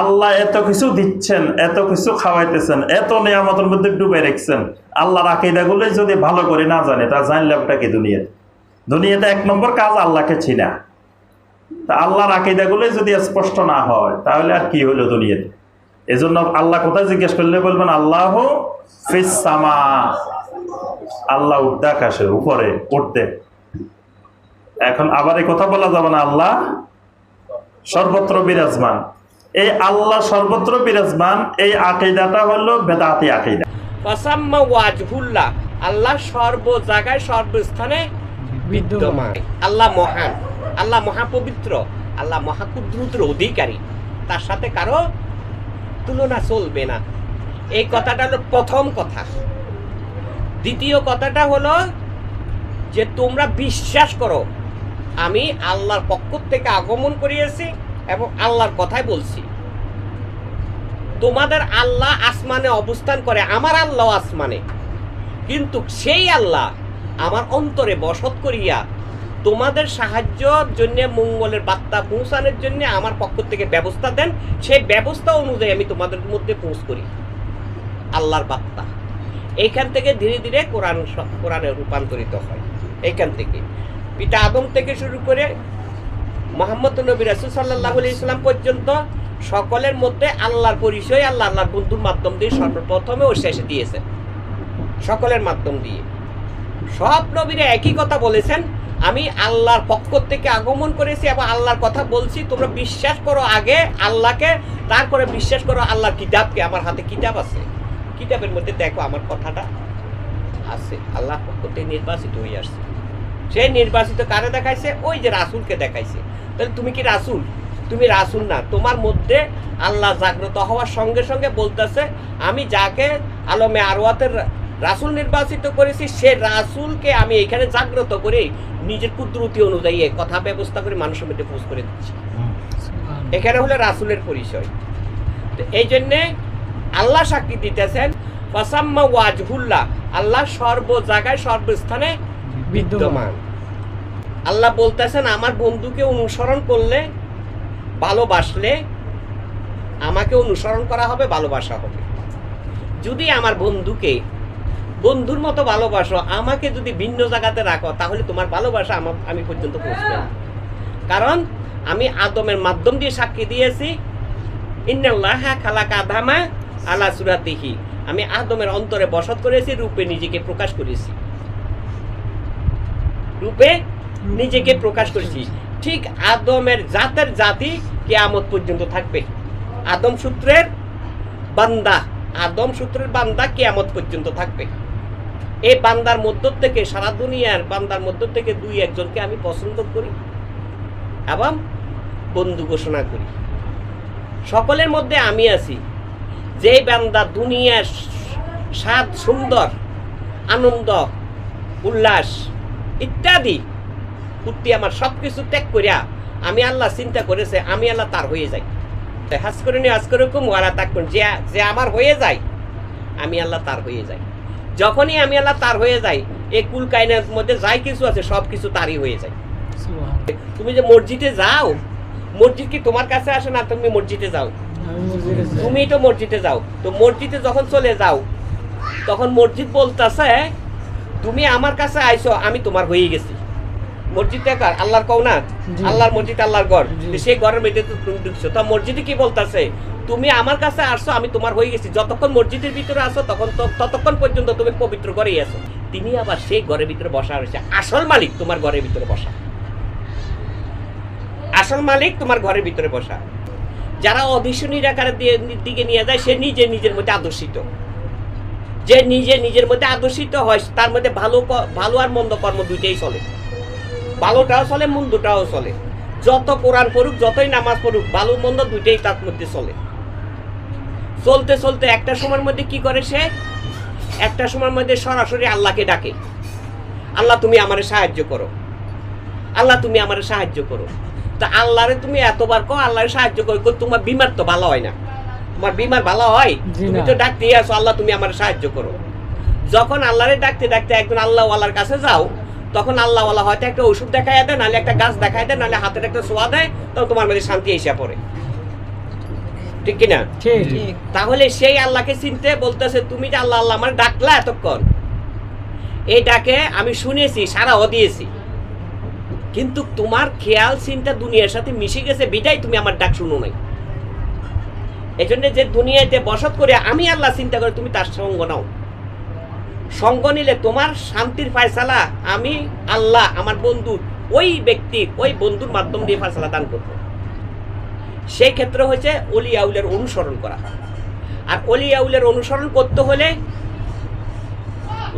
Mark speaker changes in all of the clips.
Speaker 1: আল্লাহ এত কিছু দিচ্ছেন, এত কিছু খাওয়াইতেছেন, এত নিয়ামতের মধ্যে ডুবে রেখেছেন। আল্লাহর আকিদাগুলোই যদি ভালো করে না জানে তা জানলামটা কি দুনিয়াতে? দুনিয়াতে এক নম্বর কাজ আল্লাহকে চিনা। তা আল্লাহর আকিদাগুলোই যদি স্পষ্ট না হয়, তাহলে আর কি হলো দুনিয়াতে? এজন্য আল্লাহ কোথায় জিজ্ঞেস করলে বলবেন, আল্লাহ ফিসামা আল্লাহ উঠতে আকাশে উপরে উঠতে এখন আবার এই কথা বলা যাবে না, আল্লাহ সর্বত্র বিরাজমান। এই আল্লাহ সর্বত্র বিরাজমান, এই আকিদাটা হলো বেদাতি আকিদা।
Speaker 2: ফাসাম্মা ওয়াজহুল্লাহ, আল্লাহ সর্ব জায়গায় সর্বস্থানে বিদ্যমান। আল্লাহ মহান, আল্লাহ মহাপবিত্র, আল্লাহ মহাকুদ্রুতের অধিকারী। তার সাথে কারও তুলনা চলবে না। এই কথাটা হলো প্রথম কথা। দ্বিতীয় কথাটা হলো যে তোমরা বিশ্বাস করো, আমি আল্লাহর পক্ষ থেকে আগমন করিয়েছি এবং আল্লাহর কথাই বলছি। তোমাদের আল্লাহ আসমানে অবস্থান করে, আমার আল্লাহ আসমানে। কিন্তু সেই আল্লাহ আমার অন্তরে বসত করিয়া তোমাদের সাহায্যর জন্য, মঙ্গলের বার্তা পৌঁছানোর জন্য আমার পক্ষ থেকে ব্যবস্থা দেন। সেই ব্যবস্থা অনুযায়ী আমি তোমাদের মধ্যে পৌঁছ করি। আল্লাহর বার্তা। এইখান থেকে ধীরে ধীরে কোরআন কোরআনে রূপান্তরিত হয়। এইখান থেকে। পিতা আদম থেকে শুরু করে মোহাম্মদ নবী রাসুল সাল্লাহ ইসলাম পর্যন্ত সকলের মধ্যে আল্লাহর পরিচয় আল্লাহ আল্লাহর বন্ধুর মাধ্যম দিয়ে সর্বপ্রথমে ও শেষে দিয়েছে। সকলের মাধ্যম দিয়ে। সব নবীরা একই কথা বলেছেন, আমি আল্লাহর পক্ষ থেকে আগমন করেছি এবং আল্লাহর কথা বলছি, তোমরা বিশ্বাস করো আগে আল্লাহকে, তারপরে বিশ্বাস করো আল্লাহর কিতাবকে। আমার হাতে কিতাব আছে। কিতাবের মধ্যে দেখো আমার কথাটা আছে। আল্লাহর পক্ষ থেকে নির্বাচিত হয়ে আসছে। সেই নির্বাচিত কারে দেখাইছে? ওই যে রাসুলকে দেখাইছে। তাহলে তুমি কি রাসুল? তুমি রাসুল না। তোমার মধ্যে আল্লাহ জাগ্রত হওয়ার সঙ্গে সঙ্গে বলতেছে আমি যাকে আলমে আরওয়াতের রাসুল নির্বাচিত করেছি সে রাসুলকে আমি এখানে জাগ্রত করে নিজের কুদরতি অনুযায়ী কথা ব্যবস্থা করে মানুষের মধ্যে পোষ করে দিচ্ছি। এখানে হলো রাসুলের পরিচয়। তো এই জন্যে আল্লাহ সাক্ষী দিতেছেন ফাসাম্মা ওয়াজহুল্লাহ আল্লাহ সর্ব জায়গায় সর্বস্থানে বিদ্যমান। আল্লাহ বলতেছেন, আমার বন্ধুকে অনুসরণ করলে ভালোবাসলে আমাকে অনুসরণ করা হবে, ভালোবাসা হবে। যদি আমার বন্ধুকে, বন্ধুর মতো ভালোবাসো, আমাকে যদি ভিন্ন জায়গাতে রাখো, তাহলে তোমার ভালোবাসা আমার, আমি পর্যন্ত পৌঁছবে কারণ আমি আদমের মাধ্যম দিয়ে সাক্ষী দিয়েছি আলা সুরাতিহি। আমি আদমের অন্তরে বসত করেছি, রূপে নিজেকে প্রকাশ করেছি। রূপে নিজেকে প্রকাশ করেছি। ঠিক আদমের জাতের জাতি কেয়ামত পর্যন্ত থাকবে। আদম সূত্রের বান্দা, আদম সূত্রের বান্দা কেয়ামত পর্যন্ত থাকবে। এই বান্দার মধ্য থেকে সারা দুনিয়ার বান্দার মধ্য থেকে দুই একজনকে আমি পছন্দ করি এবং বন্ধু ঘোষণা করি। সকলের মধ্যে আমি আছি। যে বান্দা দুনিয়ার স্বাদ, সুন্দর, আনন্দ, উল্লাস ইত্যাদি কুর্তি আমার সব কিছু ত্যাগ করিয়া আমি আল্লাহ চিন্তা করেছে আমি আল্লাহ তার হয়ে যাই। হাজ করে নি হাজ করে কুম ওরা তাক যে যে আমার হয়ে যায় আমি আল্লাহ তার হয়ে যাই। যখনই আমি আল্লাহ তার হয়ে যাই এই কুল কায়নের মধ্যে যাই কিছু আছে সব কিছু তারই হয়ে যায়। তুমি যে মসজিদে যাও মসজিদ কি তোমার কাছে আসে না তুমি মসজিদে যাও? তুমি তো মসজিদে যাও। তো মসজিদে যখন চলে যাও তখন মসজিদ বলতেছে তুমি আমার কাছে আইছো আমি তোমার হয়ে গেছি। মসজিদ কার? আল্লাহর কও না আল্লাহর মসজিদ আল্লাহর ঘর। সেই ঘরের মধ্যে তো তুমি ঢুকছো। তা মসজিদে কি বলতাছে? তুমি আমার কাছে আসছো আমি তোমার হয়ে গেছি। যতক্ষণ মসজিদের ভিতরে আসো তখন ততক্ষণ পর্যন্ত তুমি পবিত্র ঘরেই আছো। তিনি আবার সেই ঘরের ভিতরে বসা রয়েছে আসল মালিক তোমার ঘরের ভিতরে বসা। আসল মালিক তোমার ঘরের ভিতরে বসা। যারা অধিশনীর আকারের দিয়ে- দিকে নিয়ে যায় সে নিজে নিজের মধ্যে আদর্শিত। যে নিজে নিজের মধ্যে আদর্শিত হয় তার মধ্যে ভালো ভালো আর মন্দ কর্ম দুইটাই চলে। ভালোটাও চলে মন্দটাও চলে। যত কোরআন পড়ুক যতই নামাজ পড়ুক ভালো মন্দ দুইটাই তার মধ্যে চলে। চলতে চলতে একটা সময়ের মধ্যে কি করে সে? একটা সময়ের মধ্যে সরাসরি আল্লাহকে ডাকে। আল্লাহ তুমি আমারে সাহায্য করো। আল্লাহ তুমি আমারে সাহায্য করো। তা আল্লাহরে তুমি এতবার কো আল্লাহরে সাহায্য করো তোমার বিমার তো ভালো হয় না। তোমার বিমার ভালো হয়? তুমি তো ডাকতে আসো আল্লাহ তুমি আমার সাহায্য করো। যখন আল্লাহরে ডাকতে ডাকতে একজন আল্লাহ আল্লাহর কাছে যাও তখন আল্লাহ আল্লাহ হয়তো একটা ওষুধ দেখায় দেয় নাহলে একটা গাছ দেখায় দেয় নাহলে হাতের একটা সোয়া দেয় তখন তোমার মধ্যে শান্তি এসে পড়ে। ঠিক কিনা? তাহলে সেই আল্লাহকে চিনতে বলতেছে তুমি যে আল্লাহ আল্লাহ আমার ডাকলা এতক্ষণ? এই ডাকে আমি শুনেছি সারাও দিয়েছি। কিন্তু তোমার খেয়াল চিন্তা দুনিয়ার সাথে মিশে গেছে বিদায় তুমি আমার ডাক শুনো নাই। এই জন্য যে দুনিয়াতে বসত করে আমি আল্লাহ চিন্তা করে তুমি তার সঙ্গ নাও। সঙ্গ নিলে তোমার শান্তির ফায়সালা আমি, আল্লাহ, আমার বন্ধু, ওই ব্যক্তির ওই বন্ধুর মাধ্যম দিয়ে ফায়সালা দান করব। সেই ক্ষেত্রে হচ্ছে অলি আউলের অনুসরণ করা। আর অলি আউলের অনুসরণ করতে হলে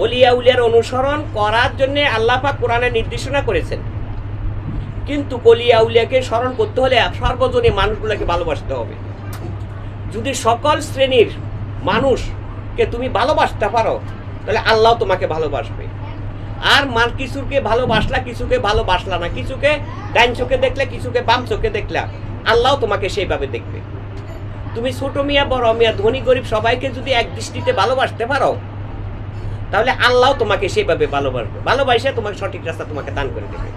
Speaker 2: অলি আউলের অনুসরণ করার জন্য আল্লাহ পাক কোরআনে নির্দেশনা করেছেন। কিন্তু অলি আউলিয়াকে স্মরণ করতে হলে সর্বজনীন মানুষগুলোকে ভালোবাসতে হবে। যদি সকল শ্রেণির মানুষকে তুমি ভালোবাসতে পারো তাহলে আল্লাহ তোমাকে ভালোবাসবে। আর মান কিছুকে ভালোবাসলা কিছুকে ভালোবাসলা না। কিছুকে ডাইন চোখে দেখলে, কিছুকে বাম চোখে দেখলা, আল্লাহ তোমাকে সেইভাবে দেখবে। তুমি ছোট মিয়া, বড় মিয়া, ধনী, গরিব সবাইকে যদি এক দৃষ্টিতে ভালোবাসতে পারো, তাহলে আল্লাহ তোমাকে সেইভাবে ভালোবাসবে। ভালোবাসে তোমাকে সঠিক রাস্তা তোমাকে দান করে দেবে।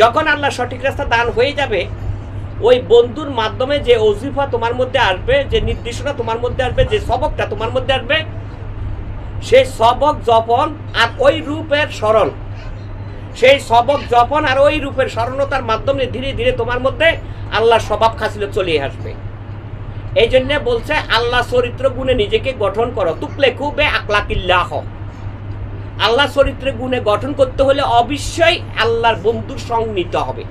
Speaker 2: যখন আল্লাহ সঠিক রাস্তা দান হয়ে যাবে, ওই বন্ধুর মাধ্যমে যে অজিফা তোমার মধ্যে আসবে, যে নির্দেশনা তোমার মধ্যে আসবে, যে সবকটা তোমার মধ্যে আসবে সেই সবক জপন আর ওই রূপের স্মরণ। সেই সবক জপন আর ওই রূপের স্মরণতার মাধ্যমে ধীরে ধীরে তোমার মধ্যে আল্লাহ স্বভাব খাসিল চলে আসবে। এই জন্য বলছে, আল্লাহ চরিত্র গুণে নিজেকে গঠন করো। তুকলে খুবে আকলাকিল্লাহ আল্লাহ চরিত্র গুণে গঠন করতে হলে অবশ্যই আল্লাহর বন্ধুর সঙ্গ নিতে হবে।